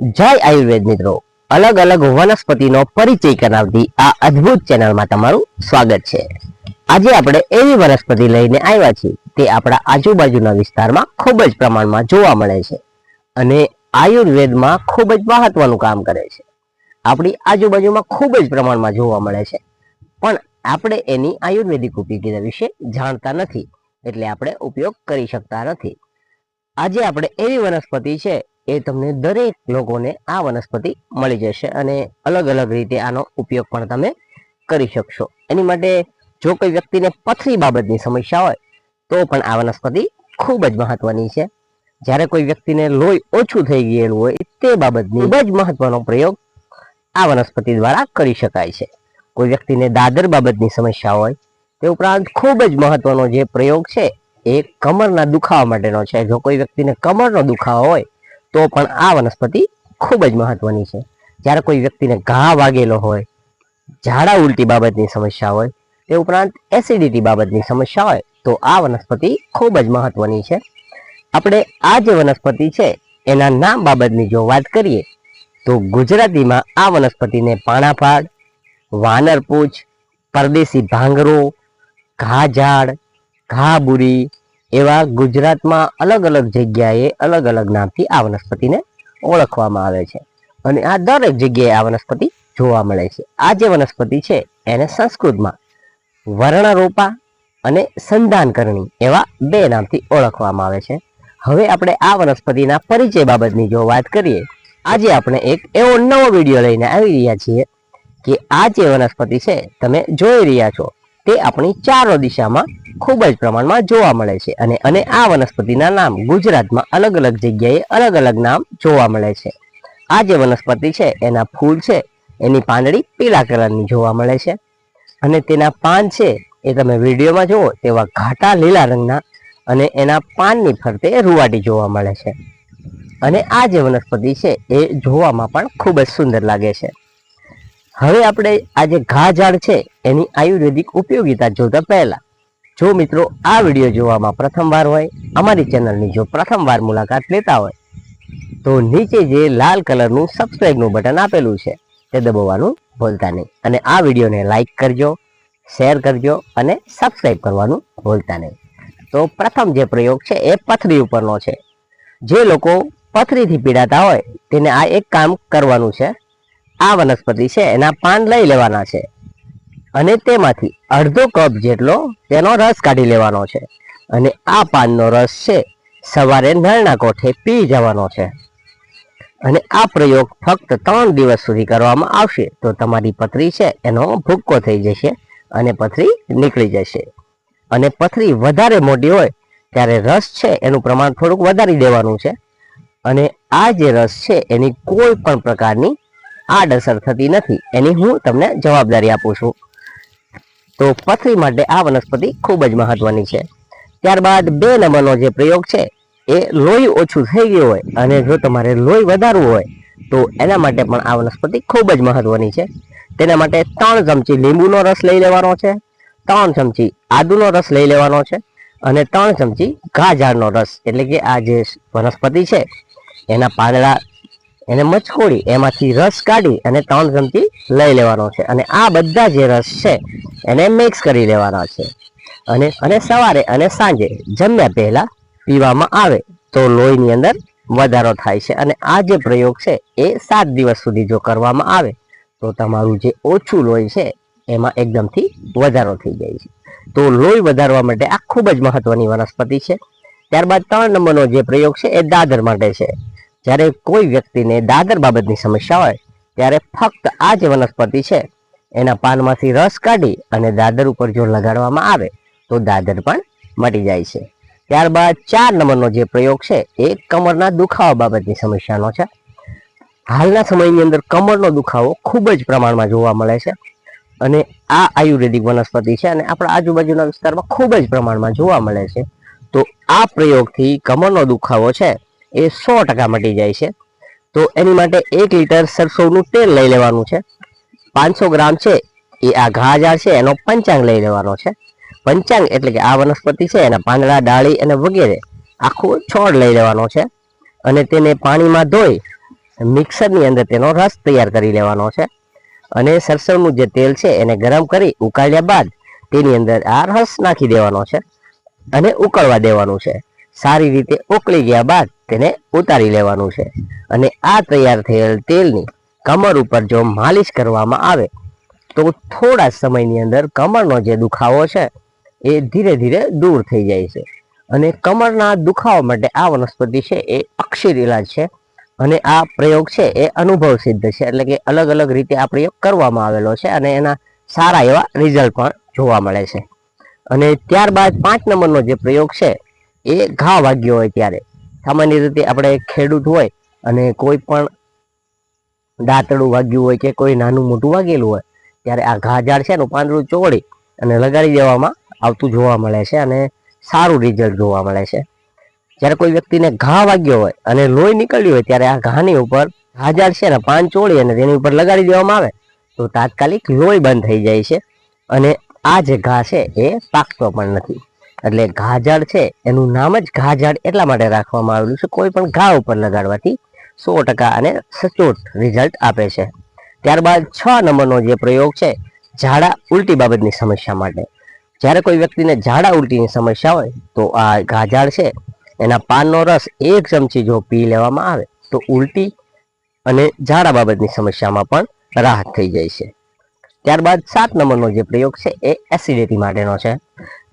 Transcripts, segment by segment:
જય આયુર્વેદ મિત્રો. અલગ અલગ વનસ્પતિનો પરિચય કરાવતી આ અદ્ભુત ચેનલમાં તમારું સ્વાગત છે. આજે આપણે એવી વનસ્પતિ લઈને આવ્યા છીએ, તે આપણા આજુબાજુના વિસ્તારમાં ખૂબ જ પ્રમાણમાં જોવા મળે છે અને આયુર્વેદમાં ખૂબ જ મહત્વનું કામ કરે છે. આપણી આજુબાજુમાં ખૂબ જ પ્રમાણમાં જોવા મળે છે, પણ આપણે એની આયુર્વેદિક ઉપયોગિતા વિશે જાણતા નથી, એટલે આપણે ઉપયોગ કરી શકતા નથી. આજે આપણે એવી વનસ્પતિ છે એ તમને દરેક લોકોને આ વનસ્પતિ મળી જશે અને અલગ અલગ રીતે આનો ઉપયોગ પણ તમે કરી શકશો. એની માટે જો કોઈ વ્યક્તિને પથરી બાબતની સમસ્યા હોય, તો પણ આ વનસ્પતિ ખૂબ જ મહત્વની છે. જ્યારે કોઈ વ્યક્તિને લોહી ઓછું થઈ ગયેલું હોય, તે બાબતની ખૂબ જ મહત્વનો પ્રયોગ આ વનસ્પતિ દ્વારા કરી શકાય છે. કોઈ વ્યક્તિને દાદર બાબતની સમસ્યા હોય, તે ઉપરાંત ખૂબ જ મહત્વનો જે પ્રયોગ છે, એ કમરના દુખાવા માટેનો છે. જો કોઈ વ્યક્તિને કમરનો દુખાવો હોય તો પણ આ વનસ્પતિ ખૂબ જ મહત્વની છે. જ્યારે કોઈ વ્યક્તિને ઘા વાગેલો હોય, ઝાડા ઉલટી બાબતની સમસ્યા હોય, તે ઉપરાંત એસિડિટી બાબતની સમસ્યા હોય, તો આ વનસ્પતિ ખૂબ જ મહત્વની છે. આપણે આ જે વનસ્પતિ છે, એના નામ બાબતની જો વાત કરીએ, તો ગુજરાતીમાં આ વનસ્પતિને પાણાફાડ વાનરપૂછ, પરદેશી ભાંગરો, ઘા ઝાડ, ઘા બુરી એવા ગુજરાતમાં અલગ અલગ જગ્યાએ અલગ અલગ નામથી આ વનસ્પતિને ઓળખવામાં આવે છે. અને આ દરેક જગ્યાએ આ વનસ્પતિ જોવા મળે છે. આ જે વનસ્પતિ છે, એને સંસ્કૃતમાં વર્ણરોપા અને સંધાનકરણી એવા બે નામથી ઓળખવામાં આવે છે. હવે આપણે આ વનસ્પતિના પરિચય બાબતની જો વાત કરીએ, આજે આપણે એક એવો નવો વીડિયો લઈને આવી રહ્યા છીએ કે આ જે વનસ્પતિ છે, તમે જોઈ રહ્યા છો, તે આપણી ચારો દિશામાં ખૂબ જ પ્રમાણમાં જોવા મળે છે અને અને આ વનસ્પતિના નામ ગુજરાતમાં અલગ અલગ જગ્યાએ અલગ અલગ નામ જોવા મળે છે. આ જે વનસ્પતિ છે, એના ફૂલ છે, એની પાંદડી પીળા કલરની જોવા મળે છે અને તેના પાન છે, એ તમે વિડીયોમાં જુઓ તેવા ઘાટા લીલા રંગના અને એના પાનની ફરતે રૂવાટી જોવા મળે છે. અને આ જે વનસ્પતિ છે, એ જોવામાં પણ ખૂબ જ સુંદર લાગે છે. હવે આપણે આ જે ઘા ઝાડ છે, એની આયુર્વેદિક ઉપયોગિતા જોતા પહેલા જો મિત્રો, આ વીડિયો જોવામાં પ્રથમવાર હોય, અમારી ચેનલની જો પ્રથમવાર મુલાકાત લેતા હોય, તો નીચે જે લાલ કલરનું સબસ્ક્રાઈબનું બટન આપેલું છે, તે દબાવવાનું ભૂલતા નહીં. અને આ વિડીયોને લાઈક કરજો શેર કરજો અને સબસ્ક્રાઈબ કરવાનું ભૂલતા નહીં. તો પ્રથમ જે પ્રયોગ છે, એ પથરી ઉપરનો છે. જે લોકો પથરીથી પીડાતા હોય, તેને આ એક કામ કરવાનું છે. આ વનસ્પતિ છે, એના પાન લઈ લેવાના છે. અને તેમાંથી અડધો કપ જેટલો તેનો રસ કાઢી લેવાનો છે. અને આ પાનનો રસ છે, સવારે નળના કોઠે પી જવાનો છે. અને આ પ્રયોગ ફક્ત ત્રણ દિવસ સુધી કરવામાં આવશે, તો તમારી પથરી છે, એનો ભૂક્કો થઈ જશે અને પથરી નીકળી જશે. અને પથરી વધારે મોટી હોય, ત્યારે રસ છે, એનું પ્રમાણ થોડુંક વધારી દેવાનું છે. અને આ જે રસ છે, એની કોઈ પણ પ્રકારની આડઅસર થતી નથી. એની હું તમને જવાબદારી આપું છું. તો પથરી માટે આ વનસ્પતિ ખૂબ જ મહત્વની છે. ત્યારબાદ બે નંબરનો જે પ્રયોગ છે, એ લોહી ઓછું થઈ ગયું હોય અને જો તમારે લોહી વધારવું હોય, તો એના માટે પણ આ વનસ્પતિ ખૂબ જ મહત્વની છે. તેના માટે ત્રણ ચમચી લીંબુનો રસ લઈ લેવાનો છે, ત્રણ ચમચી આદુનો રસ લઈ લેવાનો છે અને ત્રણ ચમચી ઘા ઝાડનો રસ. એટલે કે આ જે વનસ્પતિ છે, એના પાંદડા એને મચકોડી, એમાંથી રસ કાઢી અને ત્રણ ચમચી લઈ લેવાનો છે. અને આ બધા જે રસ છે, એને મિક્સ કરી લેવાના છે. અને અને સવારે અને સાંજે જમ્યા પહેલાં પીવામાં આવે તો લોહીની અંદર વધારો થાય છે. અને આ જે પ્રયોગ છે, એ સાત દિવસ સુધી જો કરવામાં આવે તો તમારું જે ઓછું લોહી છે, એમાં એકદમથી વધારો થઈ જાય છે. તો લોહી વધારવા માટે આ ખૂબ જ મહત્વની વનસ્પતિ છે. ત્યારબાદ ત્રણ નંબરનો જે પ્રયોગ છે, એ દાદર માટે છે. જ્યારે કોઈ વ્યક્તિને દાદર બાબતની સમસ્યા હોય, ત્યારે ફક્ત આ જે વનસ્પતિ છે. એના પાનમાંથી રસ કાઢી અને દાદર ઉપર જો લગાડવામાં આવે, તો દાદર પણ મટી જાય છે. ત્યારબાદ ચાર નંબરનો જે પ્રયોગ છે, એ કમરના દુખાવા બાબતની સમસ્યાનો છે. હાલના સમયની અંદર કમરનો દુખાવો ખૂબ જ પ્રમાણમાં જોવા મળે છે અને આ આયુર્વેદિક વનસ્પતિ છે અને આપણા આજુબાજુના વિસ્તારમાં ખૂબ જ પ્રમાણમાં જોવા મળે છે. તો આ પ્રયોગથી કમરનો દુખાવો છે એ સો ટકા મટી જાય છે. તો એની માટે એક લીટર સરસોનું તેલ લઈ લેવાનું છે. પાંચસો ગ્રામ છે એ આ ઘા છે, એનો પંચાંગ લઈ લેવાનો છે. પંચાંગ એટલે કે આ વનસ્પતિ છે, એના પાંદડા, ડાળી અને વગેરે આખો છોડ લઈ લેવાનો છે અને તેને પાણીમાં ધોઈ મિક્સરની અંદર તેનો રસ તૈયાર કરી લેવાનો છે. અને સરસવનું જે તેલ છે એને ગરમ કરી ઉકાળ્યા બાદ તેની અંદર આ રસ નાખી દેવાનો છે અને ઉકળવા દેવાનું છે. સારી રીતે ઓકળી ગયા બાદ તેને ઉતારી લેવાનું છે. અને આ તૈયાર થયેલ તેલની કમર ઉપર જો માલિશ કરવામાં આવે, તો થોડા સમયની અંદર કમરનો જે દુખાવો છે, એ ધીરે ધીરે દૂર થઈ જાય છે. અને કમરના દુખાવા માટે આ વનસ્પતિ છે, એ અક્ષર ઇલાજ છે. અને આ પ્રયોગ છે, એ અનુભવ સિદ્ધ છે, એટલે કે અલગ અલગ રીતે આ પ્રયોગ કરવામાં આવેલો છે અને એના સારા એવા રિઝલ્ટ પણ જોવા મળે છે. અને ત્યારબાદ પાંચ નંબરનો જે પ્રયોગ છે એ ઘા વાગ્યો હોય ત્યારે. સામાન્ય રીતે આપણે ખેડૂત હોય અને કોઈ પણ દાંતડું વાગ્યું હોય કે કોઈ નાનું મોટું વાગેલું હોય, ત્યારે આ ઘા ઝાડ છે એનું પાંદડું ચોળી અને લગાડી દેવામાં આવતું જોવા મળે છે અને સારું રિઝલ્ટ જોવા મળે છે. જ્યારે કોઈ વ્યક્તિને ઘા વાગ્યો હોય અને લોહી નીકળ્યું હોય ત્યારે આ ઘાની ઉપર ઘા ઝાડ છે ને, પાન ચોળી અને તેની ઉપર લગાડી દેવામાં આવે, તો તાત્કાલિક લોહી બંધ થઈ જાય છે અને આ જે ઘા છે એ પાકતો પણ નથી. એટલે ઘાઝાડ છે, એનું નામ જ ઘાઝાડ એટલા માટે રાખવામાં આવેલું છે, કોઈ પણ ઘા ઉપર લગાડવાથી સો ટકા અને સચોટ રિઝલ્ટ આપે છે. ત્યારબાદ છ નંબરનો જે પ્રયોગ છે, ઝાડા ઉલટી બાબતની સમસ્યા માટે. જ્યારે કોઈ વ્યક્તિને ઝાડા ઉલટીની સમસ્યા હોય, તો આ ગાજાળ છે, એના પાનનો રસ એક ચમચી જો પી લેવામાં આવે, તો ઉલટી અને ઝાડા બાબતની સમસ્યામાં પણ રાહત થઈ જાય છે. ત્યારબાદ સાત નંબરનો જે પ્રયોગ છે એ એસિડિટી માટેનો છે.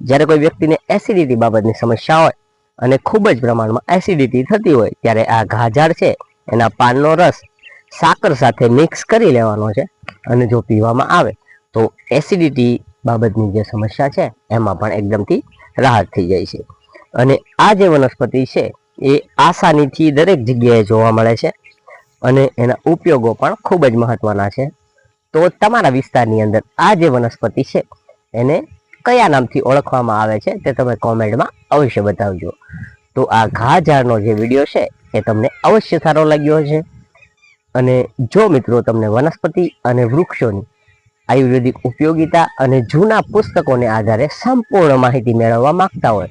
જ્યારે કોઈ વ્યક્તિને એસિડિટી બાબતની સમસ્યા હોય અને ખૂબ જ પ્રમાણમાં એસિડિટી થતી હોય ત્યારે આ ઘાઝાડ છે, એના પાનનો રસ સાકર સાથે મિક્સ કરી લેવાનો છે અને જો પીવામાં આવે તો એસિડિટી બાબતની જે સમસ્યા છે એમાં પણ એકદમથી રાહત થઈ જાય છે. અને આ જે વનસ્પતિ છે એ આસાનીથી દરેક જગ્યાએ જોવા મળે છે અને એના ઉપયોગો પણ ખૂબ જ મહત્ત્વના છે. તો તમારા વિસ્તારની અંદર આ જે વનસ્પતિ છે, એને કયા નામથી ઓળખવામાં આવે છે તે તમે કોમેન્ટમાં અવશ્ય બતાવજો. તો આ ઘા ઝાડનો જે વીડિયો છે, એ તમને અવશ્ય સારો લાગ્યો છે અને જો મિત્રો તમને વનસ્પતિ અને વૃક્ષોની આયુર્વેદિક ઉપયોગિતા અને જૂના પુસ્તકોને આધારે સંપૂર્ણ માહિતી મેળવવા માંગતા હોય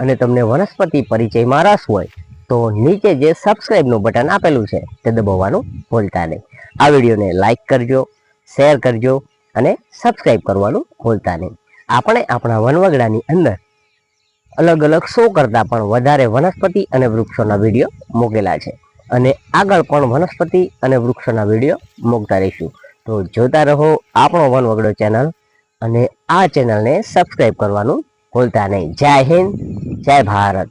અને તમને વનસ્પતિ પરિચયમાં રસ હોય, તો નીચે જે સબસ્ક્રાઇબનું બટન આપેલું છે, તે દબાવવાનું ભૂલતા નહીં. આ વિડીયોને લાઈક કરજો શેર કરજો અને સબસ્ક્રાઈબ કરવાનું ભૂલતા નહીં. આપણે આપણા વનવગડાની અંદર અલગ અલગ સો કરતાં પણ વધારે વનસ્પતિ અને વૃક્ષોના વીડિયો મૂકેલા છે. અને આગળ પણ વનસ્પતિ અને વૃક્ષોના વીડિયો મૂકતા રહીશું. તો જોતા રહો આપણો વનવગડો ચેનલ અને આ ચેનલને સબસ્ક્રાઈબ કરવાનું ભૂલતા નહીં. જય હિન્દ, જય ભારત.